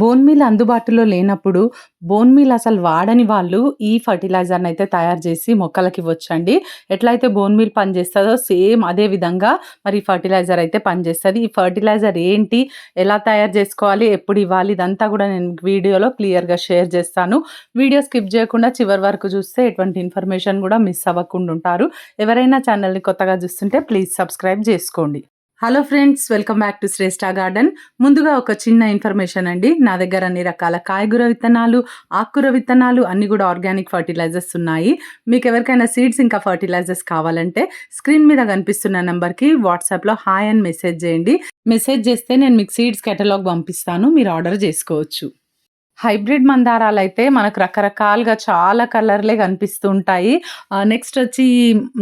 Bone meal అందుబాటులో లేనప్పుడు bone meal అసలు వాడని వాళ్ళు ఈ ఫర్టిలైజర్‌ని అయితే తయారు చేసి మొక్కలకి ఇవ్వచ్చండి ఎట్లయితే బోన్ మీల్ పనిచేస్తుందో సేమ్ అదే విధంగా మరి ఫర్టిలైజర్ అయితే పనిచేస్తుంది ఈ ఫర్టిలైజర్ ఏంటి? ఎలా తయారు చేసుకోవాలి? ఎప్పుడు ఇవ్వాలి? ఇదంతా కూడా నేను వీడియోలో క్లియర్‌గా షేర్ చేస్తాను. వీడియో స్కిప్ చేయకుండా చివరి వరకు చూస్తే ఎటువంటి ఇన్ఫర్మేషన్ కూడా మిస్ అవ్వకుండా ఉంటారు. ఎవరైనా ఛానల్‌ని కొత్తగా చూస్తుంటే ప్లీజ్ సబ్స్క్రైబ్ చేసుకోండి. Hello friends welcome back to Shreshta garden. ముందుగా ఒక చిన్న ఇన్ఫర్మేషన్ అండి. నా దగ్గర అన్ని రకాల కాయగూర విత్తనాలు ఆకుకూర విత్తనాలు అన్ని కూడా ఆర్గానిక్ ఫర్టిలైజర్స్ ఉన్నాయి. మీకు ఎవరికైనా సీడ్స్ ఇంకా ఫర్టిలైజర్స్ కావాలంటే స్క్రీన్ మీద కనిపిస్తున్న నెంబర్కి వాట్సాప్లో హాయ్ అని మెసేజ్ చేయండి. మెసేజ్ చేస్తే నేను మీకు సీడ్స్ కెటలాగ్ పంపిస్తాను. మీరు ఆర్డర్ చేసుకోవచ్చు. హైబ్రిడ్ మందారాలు అయితే మనకు రకరకాలుగా చాలా కలర్లే కనిపిస్తూ ఉంటాయి నెక్స్ట్ వచ్చి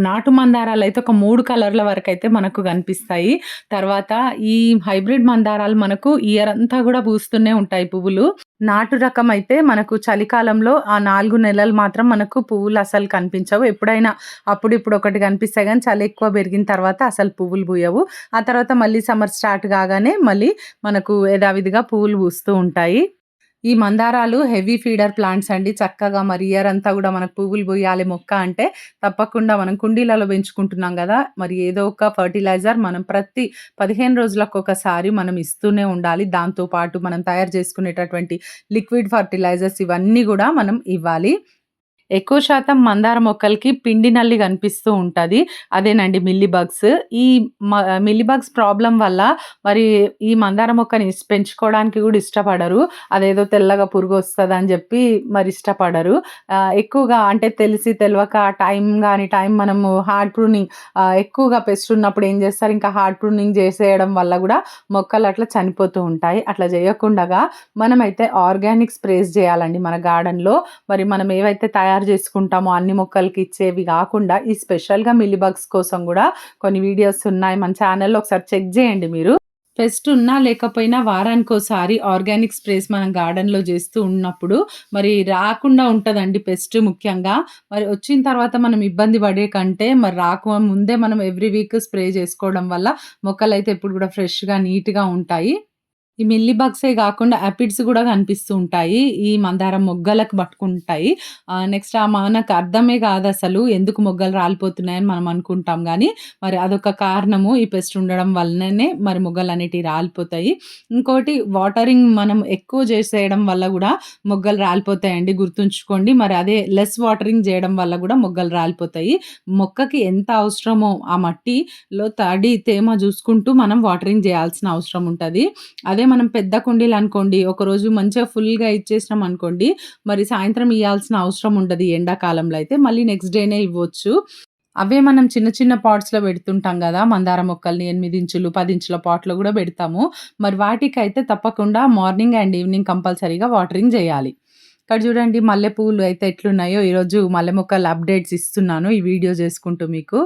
నాటు మందారాలు అయితే ఒక మూడు కలర్ల వరకు అయితే మనకు కనిపిస్తాయి. తర్వాత ఈ హైబ్రిడ్ మందారాలు మనకు ఇయర్ అంతా కూడా పూస్తూనే ఉంటాయి పువ్వులు. నాటు రకం అయితే మనకు చలికాలంలో ఆ నాలుగు నెలలు మాత్రం మనకు పువ్వులు అసలు కనిపించవు. ఎప్పుడైనా అప్పుడు ఇప్పుడు ఒకటి కనిపిస్తాయి కానీ చలి ఎక్కువ పెరిగిన తర్వాత అసలు పువ్వులు పూయవు. ఆ తర్వాత మళ్ళీ సమ్మర్ స్టార్ట్ కాగానే మళ్ళీ మనకు యథావిధిగా పువ్వులు పూస్తూ ఉంటాయి. ఈ మందారాలు హెవీ ఫీడర్ ప్లాంట్స్ అండి. చక్కగా మరి ఇయర్ అంతా కూడా మనకు పువ్వులు పోయాలి మొక్క అంటే తప్పకుండా మనం కుండీలలో పెంచుకుంటున్నాం కదా. మరి ఏదో ఒక ఫర్టిలైజర్ మనం ప్రతి పదిహేను రోజులకు ఒకసారి మనం ఇస్తూనే ఉండాలి. దాంతోపాటు మనం తయారు చేసుకునేటటువంటి లిక్విడ్ ఫర్టిలైజర్స్ ఇవన్నీ కూడా మనం ఇవ్వాలి. ఎక్కువ శాతం మందార మొక్కలకి పిండి నల్లి కనిపిస్తూ ఉంటుంది. అదేనండి మిల్లీ బగ్స్. ఈ మ మిల్లీ బగ్స్ ప్రాబ్లం వల్ల మరి ఈ మందార మొక్కని పెంచుకోవడానికి కూడా ఇష్టపడరు. అదేదో తెల్లగా పురుగు వస్తుందని చెప్పి మరి ఇష్టపడరు. ఎక్కువగా అంటే తెలిసి తెలియక టైం కానీ టైం మనము హార్డ్ ప్రూనింగ్ ఎక్కువగా పెస్ట్ ఉన్నప్పుడు ఏం చేస్తారు? ఇంకా హార్డ్ ప్రూనింగ్ చేసేయడం వల్ల కూడా మొక్కలు అట్లా చనిపోతూ ఉంటాయి. అట్లా చేయకుండా మనమైతే ఆర్గానిక్ స్ప్రేస్ చేయాలండి మన గార్డెన్లో. మరి మనం ఏవైతే తయారు తయారు చేసుకుంటాము అన్ని మొక్కలకి ఇచ్చేవి కాకుండా ఈ స్పెషల్గా మిల్లీబగ్స్ కోసం కూడా కొన్ని వీడియోస్ ఉన్నాయి. మన ఛానల్లో ఒకసారి చెక్ చేయండి మీరు. పెస్ట్ ఉన్నా లేకపోయినా వారానికోసారి ఆర్గానిక్ స్ప్రేస్ మనం గార్డెన్లో చేస్తూ ఉన్నప్పుడు మరి రాకుండా ఉంటుందండి పెస్ట్ ముఖ్యంగా. మరి వచ్చిన తర్వాత మనం ఇబ్బంది పడే కంటే మరి రాక ముందే మనం ఎవ్రీ వీక్ స్ప్రే చేసుకోవడం వల్ల మొక్కలు అయితే ఎప్పుడు కూడా ఫ్రెష్గా నీట్గా ఉంటాయి. ఈ మిల్లీ బగ్సే కాకుండా యాపిడ్స్ కూడా కనిపిస్తూ ఉంటాయి. ఈ మందారం మొగ్గలకు పట్టుకుంటాయి. నెక్స్ట్ ఆ మనకు అర్థమే కాదు అసలు ఎందుకు మొగ్గలు రాలిపోతున్నాయని మనం అనుకుంటాం కానీ మరి అదొక కారణము ఈ పెస్ట్ ఉండడం వల్లనే మరి మొగ్గలు అనేటివి రాలిపోతాయి. ఇంకోటి వాటరింగ్ మనం ఎక్కువ చేసేయడం వల్ల కూడా మొగ్గలు రాలిపోతాయండి గుర్తుంచుకోండి. మరి అదే లెస్ వాటరింగ్ చేయడం వల్ల కూడా మొగ్గలు రాలిపోతాయి. మొక్కకి ఎంత అవసరమో ఆ మట్టిలో తడి, తేమ చూసుకుంటూ మనం వాటరింగ్ చేయాల్సిన అవసరం ఉంటుంది అదే మనం పెద్ద కుండీలు అనుకోండి ఒకరోజు మంచిగా ఫుల్గా ఇచ్చేసినాం అనుకోండి మరి సాయంత్రం ఇవ్వాల్సిన అవసరం ఉండదు ఎండాకాలంలో అయితే. మళ్ళీ నెక్స్ట్ డేనే ఇవ్వచ్చు. అవే మనం చిన్న చిన్న పాట్స్లో పెడుతుంటాం కదా మందార మొక్కల్ని ఎనిమిది ఇంచులు పది ఇంచుల పాట్లో కూడా పెడతాము. మరి వాటికైతే తప్పకుండా మార్నింగ్ అండ్ ఈవినింగ్ కంపల్సరీగా వాటరింగ్ చేయాలి. ఇక్కడ చూడండి మల్లెపూలు అయితే ఎట్లున్నాయో. ఈరోజు మల్లె మొక్కలు అప్డేట్స్ ఇస్తున్నాను ఈ వీడియో చేసుకుంటూ మీకు.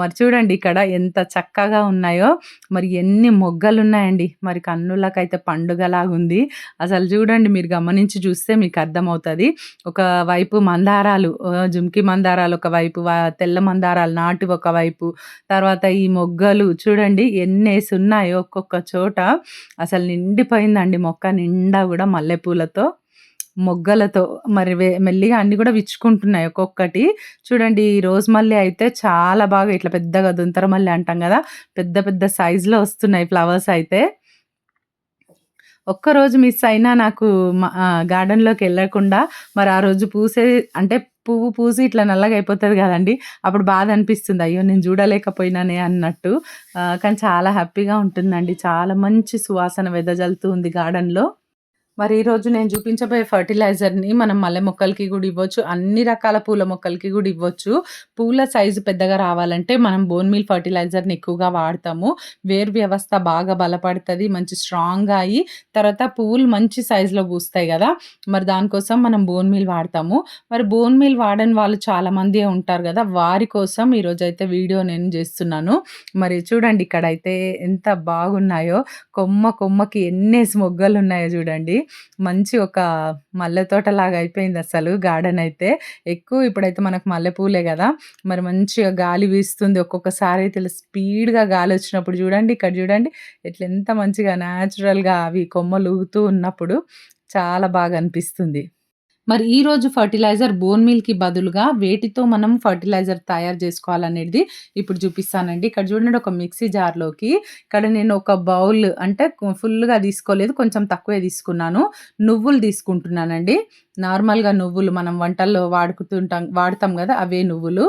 మరి చూడండి ఇక్కడ ఎంత చక్కగా ఉన్నాయో. మరి ఎన్ని మొగ్గలు ఉన్నాయండి మరి కన్నులకైతే పండుగలాగుంది. అసలు చూడండి మీరు గమనించి చూస్తే మీకు అర్థమవుతుంది. ఒక వైపు మందారాలు జుమ్కి మందారాలు ఒకవైపు తెల్ల మందారాలు నాటు ఒకవైపు తర్వాత ఈ మొగ్గలు చూడండి ఎన్నేసి ఉన్నాయో ఒక్కొక్క చోట. అసలు నిండిపోయిందండి మొక్క నిండా కూడా మల్లెపూలతో. మొగ్గలతో మరి మెల్లిగా అన్నీ కూడా విచ్చుకుంటున్నాయి ఒక్కొక్కటి. చూడండి ఈ రోజ్ మల్లె అయితే చాలా బాగా ఇట్లా పెద్దగా దుంతర మల్లె అంటాం కదా పెద్ద పెద్ద సైజులో వస్తున్నాయి ఫ్లవర్స్ అయితే. ఒక్కరోజు మిస్ అయినా నాకు గార్డెన్లోకి వెళ్ళకుండా మరి ఆ రోజు పూసే అంటే పువ్వు పూసి ఇట్లా నల్లగా అయిపోతుంది కదండి అప్పుడు బాధ అనిపిస్తుంది. అయ్యో నేను చూడలేకపోయినానే అన్నట్టు. కానీ చాలా హ్యాపీగా ఉంటుందండి. చాలా మంచి సువాసన వెదజల్లుతూ ఉంది గార్డెన్లో. మరి ఈరోజు నేను చూపించబోయే ఫర్టిలైజర్ని మనం మల్లె మొక్కలకి కూడా ఇవ్వచ్చు అన్ని రకాల పూల మొక్కలకి కూడా ఇవ్వచ్చు. పూల సైజు పెద్దగా రావాలంటే మనం బోన్ మీల్ ఫర్టిలైజర్ని ఎక్కువగా వాడతాము. వేరు వ్యవస్థ బాగా బలపడుతుంది మంచి స్ట్రాంగ్గా అయ్యి తర్వాత పువ్వులు మంచి సైజులో పూస్తాయి కదా. మరి దానికోసం మనం బోన్ మీల్ వాడతాము. మరి బోన్ మీల్ వాడని వాళ్ళు చాలామంది ఉంటారు కదా వారి కోసం ఈరోజు అయితే వీడియో నేను చేస్తున్నాను. మరి చూడండి ఇక్కడైతే ఎంత బాగున్నాయో. కొమ్మ కొమ్మకి ఎన్నేసి మొగ్గలు ఉన్నాయో చూడండి. మంచి ఒక మల్లె తోటలాగా అయిపోయింది అసలు గార్డెన్ అయితే. ఎక్కువ ఇప్పుడైతే మనకు మల్లెపూలే కదా మరి మంచిగా గాలి వీస్తుంది. ఒక్కొక్కసారి అయితే స్పీడ్గా గాలి వచ్చినప్పుడు చూడండి, ఇక్కడ చూడండి ఇట్లా ఎంత మంచిగా న్యాచురల్‌గా అవి కొమ్మలు ఊగుతూ ఉన్నప్పుడు చాలా బాగా అనిపిస్తుంది. మరి ఈరోజు ఫర్టిలైజర్ బోన్ మీల్‌కి బదులుగా వేటితో మనం ఫర్టిలైజర్ తయారు చేసుకోవాలనేది ఇప్పుడు చూపిస్తానండి. ఇక్కడ చూడండి ఒక మిక్సీ జార్‌లోకి ఇక్కడ నేను ఒక బౌల్ అంటే ఫుల్‌గా తీసుకోలేదు. కొంచెం తక్కువే తీసుకున్నాను. నువ్వులు తీసుకుంటున్నానండి. నార్మల్‌గా నువ్వులు మనం వంటల్లో వాడుకుతుంటాం వాడతాం కదా అవే నువ్వులు.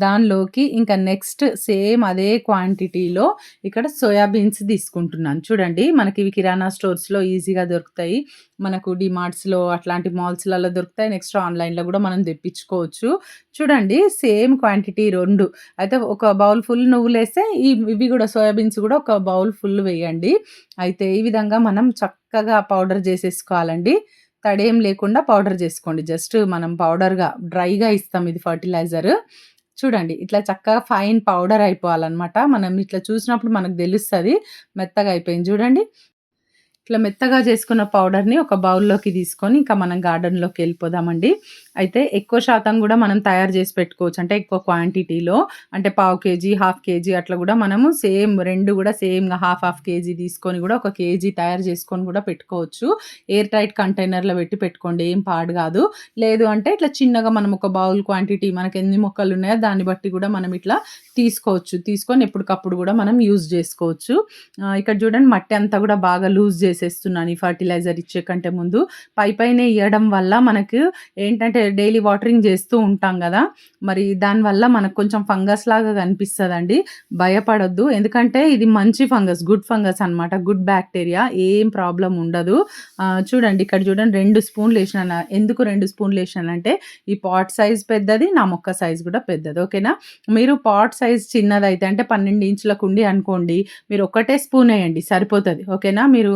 దానిలోకి ఇంకా నెక్స్ట్ సేమ్ అదే క్వాంటిటీలో ఇక్కడ సోయాబీన్స్ తీసుకుంటున్నాను. చూడండి మనకి ఇవి కిరాణా స్టోర్స్‌లో ఈజీగా దొరుకుతాయి. మనకు డిమార్ట్స్లో అట్లాంటి మాల్స్‌లలో దొరుకుతాయి. నెక్స్ట్ ఆన్‌లైన్‌లో కూడా మనం తెప్పించుకోవచ్చు. చూడండి సేమ్ క్వాంటిటీ రెండు అయితే ఒక బౌల్ ఫుల్ నువ్వులు వేస్తే ఇవి కూడా సోయాబీన్స్ కూడా ఒక బౌల్ ఫుల్ వేయండి. అయితే ఈ విధంగా మనం చక్కగా పౌడర్ చేసేసుకోవాలండి. తడేం లేకుండా పౌడర్ చేసుకోండి. జస్ట్ మనం పౌడర్‌గా డ్రైగా ఇస్తాం ఇది ఫర్టిలైజర్. చూడండి ఇట్లా చక్కగా ఫైన్ పౌడర్ అయిపోవాలన్నమాట. మనం ఇట్లా చూసినప్పుడు మనకు తెలుస్తుంది మెత్తగా అయిపోయింది చూడండి. ఇట్లా మెత్తగా చేసుకున్న పౌడర్‌ని ఒక బౌల్‌లోకి తీసుకొని ఇంకా మనం గార్డెన్‌లోకి వెళ్ళిపోదామండి. అయితే ఎక్కువ శాతం కూడా మనం తయారు చేసి పెట్టుకోవచ్చు. అంటే ఎక్కువ క్వాంటిటీలో అంటే పావు కేజీ, హాఫ్ కేజీ అట్లా కూడా మనము సేమ్ రెండు కూడా సేమ్‌గా హాఫ్ హాఫ్ కేజీ తీసుకొని కూడా ఒక కేజీ తయారు చేసుకొని కూడా పెట్టుకోవచ్చు. ఎయిర్ టైట్ కంటైనర్‌లో పెట్టి పెట్టుకోండి. ఏం పాడు కాదు లేదు అంటే ఇట్లా చిన్నగా మనం ఒక బౌల్ క్వాంటిటీ మనకి ఎన్ని మొక్కలు ఉన్నాయో దాన్ని బట్టి కూడా మనం ఇట్లా తీసుకోవచ్చు. తీసుకొని ఎప్పటికప్పుడు కూడా మనం యూజ్ చేసుకోవచ్చు. ఇక్కడ చూడండి మట్టి అంతా కూడా బాగా లూజ్ చేసేస్తున్నాను ఈ ఫర్టిలైజర్ ఇచ్చే కంటే ముందు. పైపైనే ఇయ్యడం వల్ల మనకు ఏంటంటే డైలీ వాటరింగ్ చేస్తూ ఉంటాం కదా మరి దానివల్ల మనకు కొంచెం ఫంగస్ లాగా కనిపిస్తదండి. భయపడొద్దు. ఎందుకంటే ఇది మంచి ఫంగస్. గుడ్ ఫంగస్ అన్నమాట. గుడ్ బ్యాక్టీరియా ఏం ప్రాబ్లం ఉండదు. చూడండి ఇక్కడ చూడండి రెండు స్పూన్‌లు వేసినాను ఎందుకు రెండు స్పూన్‌లు వేసినానంటే ఈ పాట్ సైజ్ పెద్దది. నా మొక్క సైజ్ కూడా పెద్దది. ఓకేనా? మీరు పాట్ సైజ్ చిన్నదైతే అంటే 12 ఇంచుల ఉండి అనుకోండి. మీరు ఒకటే స్పూన్ వేయండి సరిపోతుంది ఓకేనా? మీరు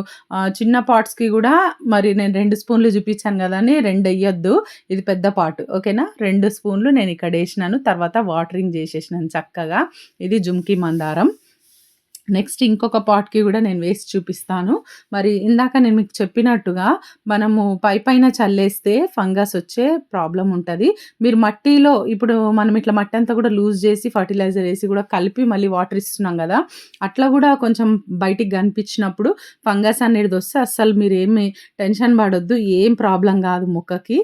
చిన్న పాట్స్‌కి కూడా మరి నేను రెండు స్పూన్‌లు చూపించాను కదా అని రెండు వేయొద్దు ఇది పెద్ద పెద్ద పాటు ఓకేనా? రెండు స్పూన్‌లు నేను ఇక్కడ వేసినాను తర్వాత వాటరింగ్ చేసేసినాను చక్కగా. ఇది జుమ్కి మందారం. నెక్స్ట్ ఇంకొక పాట్‌కి కూడా నేను వేసి చూపిస్తాను. మరి ఇందాక నేను మీకు చెప్పినట్టుగా మనము పైపైన చల్లేస్తే ఫంగస్ వచ్చే ప్రాబ్లం ఉంటుంది మీరు మట్టిలో ఇప్పుడు మనం ఇట్లా మట్టి అంతా కూడా లూజ్ చేసి ఫర్టిలైజర్ వేసి కూడా కలిపి మళ్ళీ వాటర్ ఇస్తున్నాం కదా అట్లా కూడా కొంచెం బయటికి కనిపించినప్పుడు ఫంగస్ అనేది వస్తే అస్సలు మీరు ఏమి టెన్షన్ పడొద్దు. ఏం ప్రాబ్లం కాదు మొక్కకి.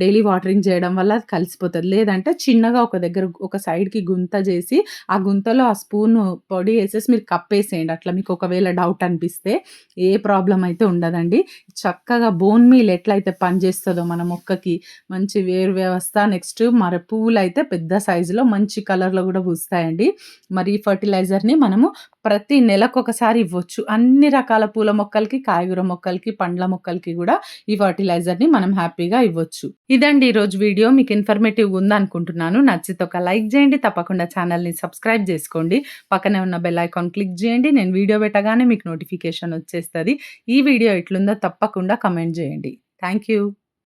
డైలీ వాటరింగ్ చేయడం వల్ల అది కలిసిపోతుంది లేదంటే చిన్నగా ఒక దగ్గర ఒక సైడ్‌కి గుంత చేసి ఆ గుంతలో ఆ స్పూన్ పొడి వేసేసి మీరు కప్పేసేయండి. అట్లా మీకు ఒకవేళ డౌట్ అనిపిస్తే. ఏ ప్రాబ్లం అయితే ఉండదండి. చక్కగా బోన్ మీల్ ఎట్లయితే పనిచేస్తుందో మన మొక్కకి మంచి వేరు వ్యవస్థ నెక్స్ట్ మరి అయితే పెద్ద సైజులో మంచి కలర్‌లో కూడా పూస్తాయండి. మరి ఈ ఫర్టిలైజర్‌ని మనము ప్రతి నెలకొకసారి ఇవ్వచ్చు. అన్ని రకాల పూల మొక్కలకి, కాయగూర మొక్కలకి, పండ్ల మొక్కలకి కూడా ఈ ఫర్టిలైజర్‌ని మనం హ్యాపీగా ఇవ్వచ్చు. ఇదండి ఈరోజు వీడియో. మీకు ఇన్ఫర్మేటివ్‌గా ఉందనుకుంటున్నాను. నచ్చితే ఒక లైక్ చేయండి. తప్పకుండా ఛానల్ని సబ్స్క్రైబ్ చేసుకోండి. పక్కనే ఉన్న బెల్ ఐకాన్ క్లిక్ చేయండి. నేను వీడియో పెట్టగానే మీకు నోటిఫికేషన్ వచ్చేస్తుంది ఈ వీడియో ఎట్లుందో తప్పకుండా కమెంట్ చేయండి. Thank you.